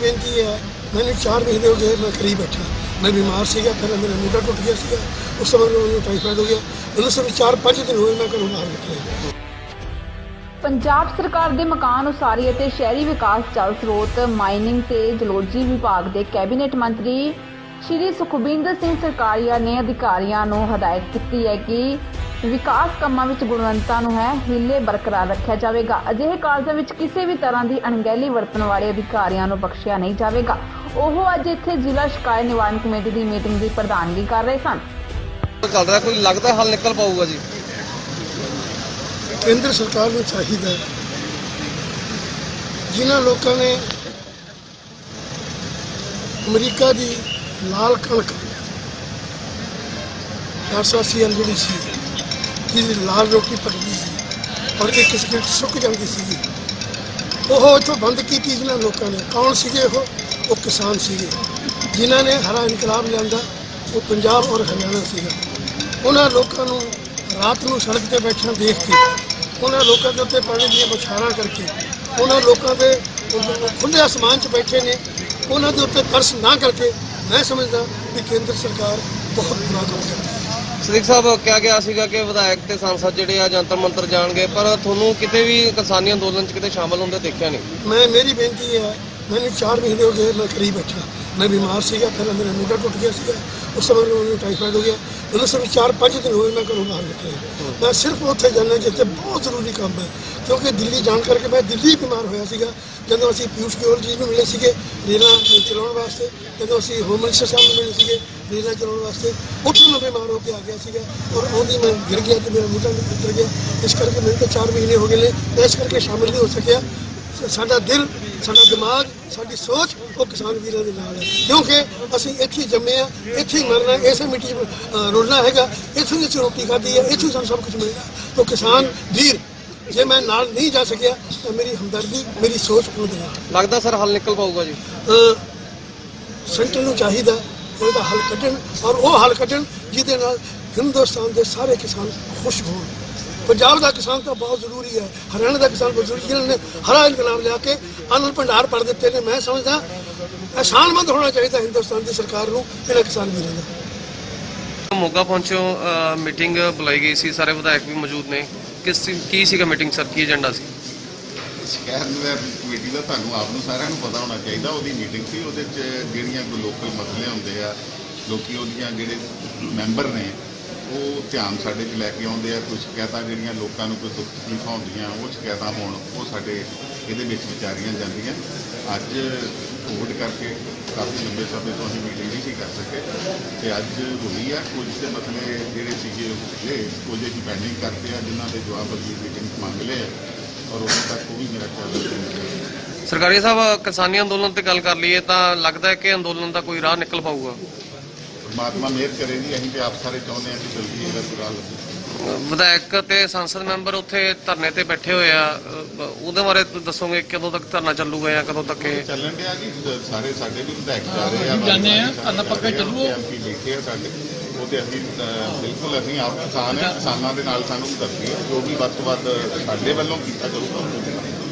ਬੇਨਤੀ ਹੈ ਮੈਨੂੰ 4 ਮਹੀਨੇ ਹੋ ਗਏ ਮੈਂ ਘਰੀ ਬੈਠਾ। ਮੈਂ ਬਿਮਾਰ ਸੀਗਾ ਪਹਿਲਾਂ ਮੇਰਾ ਮੋਢਾ ਟੁੱਟ ਗਿਆ ਸੀਗਾ। ਉਸ ਸਮੇਂ ਮੈਨੂੰ ਟਾਈਫਾਇਡ ਹੋ ਗਿਆ। ਮੈਨੂੰ ਸਿਰਫ 4-5 ਦਿਨ ਹੋਏ ਮੈਂ ਘਰੋਂ ਬਾਹਰ ਨਿਕਲਿਆ ਪੰਜਾਬ ਸਰਕਾਰ ਦੇ ਮਕਾਨ ਉਸਾਰੀ ਅਤੇ ਸ਼ਹਿਰੀ ਵਿਕਾਸ ਜਲ ਸਰੋਤ ਮਾਈਨਿੰਗ ਤੇ ਜਲੋਜੀ ਵਿਭਾਗ ਦੇ ਕੈਬਨਿਟ ਮੰਤਰੀ ਸ਼੍ਰੀ ਸੁਖਬਿੰਦਰ ਸਿੰਘ ਸਰਕਾਰੀਆ ਨੇ ਅਧਿਕਾਰੀਆਂ ਨੂੰ ਹਦਾਇਤ ਕੀਤੀ ਹੈ ਕਿ ਵਿਕਾਸ ਕੰਮਾਂ ਵਿੱਚ ਗੁਣਵੱਤਾ ਨੂੰ ਹੈ ਹੀਲੇ ਬਰਕਰਾਰ ਰੱਖਿਆ ਜਾਵੇਗਾ। ਅਜਿਹੇ ਕਾਰਜਾਂ ਵਿੱਚ ਕਿਸੇ ਵੀ ਤਰ੍ਹਾਂ ਦੀ ਅਣਗਹਿਲੀ ਵਰਤਣ ਵਾਲੇ ਅਧਿਕਾਰੀਆਂ ਨੂੰ ਬਖਸ਼ਿਆ ਨਹੀਂ ਜਾਵੇਗਾ। ਉਹ ਅੱਜ ਇੱਥੇ ਜ਼ਿਲ੍ਹਾ ਸ਼ਿਕਾਇਤ ਨਿਵਾਰਨ ਕਮੇਟੀ ਦੀ ਮੀਟਿੰਗ ਦੀ ਪ੍ਰਧਾਨਗੀ ਕਰ ਰਹੇ ਸਨ। ਚੱਲ ਰਿਹਾ ਕੋਈ ਲੱਗਦਾ ਹੱਲ ਨਿਕਲ ਪਾਊਗਾ ਜੀ? ਕੇਂਦਰ ਸਰਕਾਰ ਨੂੰ ਚਾਹੀਦਾ ਹੈ। ਜਿਨ੍ਹਾਂ ਲੋਕਾਂ ਨੇ ਅਮਰੀਕਾ ਦੀ ਲਾਲ ਕਣਕ 480 ਐਲ ਜਿਹੜੀ ਸੀ ਜਿਹਦੀ ਲਾਲ ਰੋਟੀ ਪੱਕਦੀ ਸੀ ਔਰ ਇੱਕ ਸਕਿੰਟ ਸੁੱਕ ਜਾਂਦੀ ਸੀ ਉਹ ਇੱਥੋਂ ਬੰਦ ਕੀਤੀ ਜਿਹਨਾਂ ਲੋਕਾਂ ਨੇ। ਕੌਣ ਸੀਗੇ ਉਹ? ਉਹ ਕਿਸਾਨ ਸੀਗੇ। ਜਿਨ੍ਹਾਂ ਨੇ ਹਰਾ ਇਨਕਲਾਬ ਲਿਆਂਦਾ, ਉਹ ਪੰਜਾਬ ਔਰ ਹਰਿਆਣਾ ਸੀਗਾ। ਉਹਨਾਂ ਲੋਕਾਂ ਨੂੰ ਰਾਤ ਨੂੰ ਸੜਕ ਤੇ ਬੈਠਿਆਂ ਦੇਖ ਕੇ, ਉਹਨਾਂ ਲੋਕਾਂ ਦੇ ਉੱਤੇ ਪਾਣੀ ਦੀਆਂ ਬਛਾਰਾਂ ਕਰਕੇ, ਉਹਨਾਂ ਲੋਕਾਂ ਦੇ ਖੁੱਲੇ ਅਸਮਾਨ 'ਚ ਬੈਠੇ ਨੇ। ਉਹਨਾਂ ਦੇ ਉੱਤੇ ਤਰਸ ਨਾ ਕਰਕੇ ਮੈਂ ਸਮਝਦਾ ਕਿ ਕੇਂਦਰ ਸਰਕਾਰ ਬਹੁਤ ਬੁਰਾ ਕੰਮ ਕਰਦੀ ਹੈ। ਸਦੀਕ ਸਾਹਿਬ ਕਿਹਾ ਗਿਆ ਸੀਗਾ ਕਿ ਵਿਧਾਇਕ ਤੇ ਸੰਸਦ ਜਿਹੜੇ ਆ ਜੰਤਰ ਮੰਤਰ ਜਾਣਗੇ, ਪਰ ਤੁਹਾਨੂੰ ਕਿਤੇ ਵੀ ਕਿਸਾਨੀ ਅੰਦੋਲਨ 'ਚ ਕਿਤੇ ਸ਼ਾਮਲ ਹੁੰਦੇ ਦੇਖਿਆ ਨਹੀਂ? ਮੈਂ, ਮੇਰੀ ਬੇਨਤੀ ਹੈ, ਮੈਨੂੰ 4 ਮਹੀਨੇ ਹੋ ਗਏ ਮੈਂ ਘਰੀ ਬੈਠਾ। ਮੈਂ ਬਿਮਾਰ ਸੀਗਾ ਪਹਿਲਾਂ ਮੇਰਾ ਮੋਢਾ ਟੁੱਟ ਗਿਆ ਸੀਗਾ। ਉਸ ਸਮੇਂ ਮੈਨੂੰ ਟਾਈਫਾਇਡ ਹੋ ਗਿਆ। ਮੈਨੂੰ ਸਿਰਫ 4-5 ਦਿਨ ਹੋਏ ਮੈਂ ਘਰੋਂ ਬਾਹਰ ਨਿਕਲਿਆ। ਮੈਂ ਸਿਰਫ ਉੱਥੇ ਜਾਣਾ ਜਿੱਥੇ ਬਹੁਤ ਜ਼ਰੂਰੀ ਕੰਮ ਹੈ। ਕਿਉਂਕਿ ਦਿੱਲੀ ਜਾਣ ਕਰਕੇ ਮੈਂ ਦਿੱਲੀ ਬਿਮਾਰ ਹੋਇਆ ਸੀਗਾ। ਜਦੋਂ ਅਸੀਂ ਪਿਊਸ਼ ਗੋਇਲ ਜੀ ਨੂੰ ਮਿਲੇ ਸੀਗੇ, ਰੇਲਾਂ ਚਲਾਉਣ ਵਾਸਤੇ। ਜਦੋਂ ਅਸੀਂ ਹੋਮ ਮਿਨਿਸਟਰ ਸਾਹਿਬ ਨੂੰ ਮਿਲੇ ਸੀਗੇ, ਰੇਲਾਂ ਚਲਾਉਣ ਵਾਸਤੇ। ਉੱਥੋਂ ਮੈਂ ਬਿਮਾਰ ਹੋ ਕੇ ਆ ਗਿਆ ਸੀਗਾ। ਔਰ ਉਹਦੀ ਮੈਂ ਗਿਰ ਗਿਆ ਤੇ ਮੇਰਾ ਮੋਢਾ ਵੀ ਉੱਤਰ ਗਿਆ। ਇਸ ਕਰਕੇ ਮੈਨੂੰ ਤਾਂ 4 ਮਹੀਨੇ ਹੋ ਗਏ ਨੇ। ਮੈਂ ਇਸ ਕਰਕੇ ਸ਼ਾਮਿਲ ਨਹੀਂ ਹੋ ਸਕਿਆ। ਸਾਡਾ ਦਿਲ ਸਾਡਾ ਦਿਮਾਗ ਸਾਡੀ ਸੋਚ ਉਹ ਕਿਸਾਨ ਵੀਰਾਂ ਦੇ ਨਾਲ ਹੈ। ਕਿਉਂਕਿ ਅਸੀਂ ਇੱਥੇ ਜੰਮੇ ਆ ਇੱਥੇ ਹੀ ਮਰਨਾ ਇਸੇ ਮਿੱਟੀ 'ਚ ਰੁਲਣਾ ਹੈਗਾ ਇੱਥੇ ਹੀ ਅਸੀਂ ਰੋਟੀ ਖਾਧੀ ਹੈ ਇੱਥੇ ਹੀ ਸਾਨੂੰ ਸਭ ਕੁਝ ਮਿਲਣਾ ਤਾਂ ਕਿਸਾਨ ਵੀਰ ਜੇ ਮੈਂ ਨਾਲ ਨਹੀਂ ਜਾ ਸਕਿਆ ਤਾਂ ਮੇਰੀ ਹਮਦਰਦੀ ਮੇਰੀ ਸੋਚ ਉਹਦੇ ਨਾਲ ਹੈ। ਲੱਗਦਾ ਸਰ ਹੱਲ ਨਿਕਲ ਪਾਊਗਾ ਜੀ। ਸੈਂਟਰ ਨੂੰ ਚਾਹੀਦਾ ਉਹਦਾ ਹੱਲ ਕੱਢਣ ਔਰ ਉਹ ਹੱਲ ਕੱਢਣ ਜਿਹਦੇ ਨਾਲ ਹਿੰਦੁਸਤਾਨ ਦੇ ਸਾਰੇ ਕਿਸਾਨ ਖੁਸ਼ ਹੋਣ। ਪੰਜਾਬ ਦਾ ਕਿਸਾਨ ਤਾਂ ਬਹੁਤ ਜ਼ਰੂਰੀ ਹੈ ਹਰਿਆਣਾ ਦਾ ਕਿਸਾਨ ਬਹੁਤ ਜ਼ਰੂਰੀ ਜਿਹਨਾਂ ਨੇ ਹਰਾ ਇਨਕਲਾਬ ਲਿਆ ਕੇ ਆਨੰਦ ਭੰਡਾਰ ਪੜ ਦਿੱਤੇ ਨੇ ਮੈਂ ਸਮਝਦਾ ਅਹਿਸਾਨਮੰਦ ਹੋਣਾ ਚਾਹੀਦਾ ਹਿੰਦੁਸਤਾਨ ਦੀ ਸਰਕਾਰ ਨੂੰ ਇਹਨਾਂ ਕਿਸਾਨ ਵੀਰਾਂ ਦਾ। ਮੋਗਾ ਪਹੁੰਚੋ ਮੀਟਿੰਗ ਬੁਲਾਈ ਗਈ ਸੀ ਸਾਰੇ ਵਿਧਾਇਕ ਵੀ ਮੌਜੂਦ ਨੇ। ਕਿਸ ਕੀ ਸੀਗਾ ਮੀਟਿੰਗ ਸਰ? ਕੀ ਏਜੰਡਾ ਸੀ? ਸ਼ਹਿਰ ਦੇ ਕਮੇਟੀ ਦਾ ਤੁਹਾਨੂੰ ਆਪ ਨੂੰ ਸਾਰਿਆਂ ਨੂੰ ਪਤਾ ਹੋਣਾ ਚਾਹੀਦਾ ਉਹਦੀ ਮੀਟਿੰਗ ਸੀ ਉਹਦੇ 'ਚ ਜਿਹੜੀਆਂ ਕੋਈ ਲੋਕਲ ਮਸਲੇ ਹੁੰਦੇ ਆ ਲੋਕੀ ਉਹਦੀਆਂ ਜਿਹੜੇ ਮੈਂਬਰ ਨੇ ਉਹ ਧਿਆਨ ਸਾਡੇ 'ਚ ਲੈ ਕੇ ਆਉਂਦੇ ਆ, ਕੋਈ ਸ਼ਿਕਾਇਤਾਂ ਜਿਹੜੀਆਂ ਲੋਕਾਂ ਨੂੰ ਕੋਈ ਦੁੱਖ ਤਕਲੀਫਾਂ ਹੁੰਦੀਆਂ, ਉਹ ਸ਼ਿਕਾਇਤਾਂ ਹੋਣ, ਉਹ ਸਾਡੇ ਇਹਦੇ ਵਿੱਚ ਵਿਚਾਰੀਆਂ ਜਾਂਦੀਆਂ। ਅੱਜ ਕੋਵਿਡ ਕਰਕੇ ਕਾਫੀ ਲੰਬੇ ਸਮੇਂ ਤੋਂ ਅਸੀਂ ਮੀਟਿੰਗ ਨਹੀਂ ਸੀ ਕਰ ਸਕੇ। ਤੇ ਅੱਜ ਹੋਈ ਆ, ਕੁਝ ਦੇ ਮਸਲੇ ਜਿਹੜੇ ਸੀਗੇ ਉਹ ਸੀਗੇ ਕੁਝ ਅਸੀਂ ਪੈਂਡਿੰਗ ਕਰਤੇ ਆ, ਜਿਨ੍ਹਾਂ ਦੇ ਜਵਾਬ ਅਸੀਂ ਮੀਟਿੰਗ ਮੰਗ ਲਏ ਆ। ਔਰ ਉਦੋਂ ਤੱਕ ਉਹ ਵੀ ਮੇਰਾ ਖਿਆਲ ਸਰਕਾਰੀ ਸਾਹਿਬ, ਕਿਸਾਨੀ ਅੰਦੋਲਨ ਤੇ ਗੱਲ ਕਰ ਲਈਏ ਤਾਂ ਲੱਗਦਾ ਹੈ ਕਿ ਅੰਦੋਲਨ ਦਾ ਕੋਈ ਰਾਹ ਨਿਕਲ ਪਾਊਗਾ? ਪਰਮਾਤਮਾ ਮਿਹਰ ਕਰੇ ਜੀ ਅਸੀਂ ਤੇ ਆਪ ਸਾਰੇ ਚਾਹੁੰਦੇ ਹਾਂ ਕਿ ਜਲਦੀ ਇਹਦਾ ਪੂਰਾ ਹੱਲ ਲੱਗੇ ਵਿਧਾਇਕ ਤੇ ਸੰਸਦ ਮੈਂਬਰ ਉੱਥੇ ਧਰਨੇ ਤੇ ਬੈਠੇ ਹੋਏ ਆ ਅ, ਉਹਦੇ ਬਾਰੇ ਤੁਸੀਂ ਦੱਸੋਗੇ ਕਦੋਂ ਤੱਕ ਧਰਨਾ ਚੱਲੂਗਾ ਜਾਂ ਕਦੋਂ ਤੱਕ ਇਹ ਚੱਲਣ ਡਿਆ ਜੀ ਸਾਰੇ ਸਾਡੇ ਵੀ ਵਿਧਾਇਕ ਜਾ ਰਹੇ ਆ ਜਾਂਦੇ ਆ, ਸਾਰੇ ਧਰਨਾ ਪੱਕਾ ਜਾ ਰਹੇ ਆ, ਚੱਲੂ। ਐਮਪੀ ਬੈਠੇ ਆ ਸਾਡੇ ਉਹਦੇ ਅਸੀਂ ਅ, ਬਿਲਕੁਲ ਅਸੀਂ ਆਪ ਕਿਸਾਨ ਦੇ ਨਾਲ ਸਾਨੂੰ ਜੋ ਵੀ ਵੱਧ ਤੋਂ ਵੱਧ ਸਾਡੇ ਵੱਲੋਂ ਕੀਤਾ ਜਾਊਗਾ ਉਹ ਕਰਾਂਗੇ।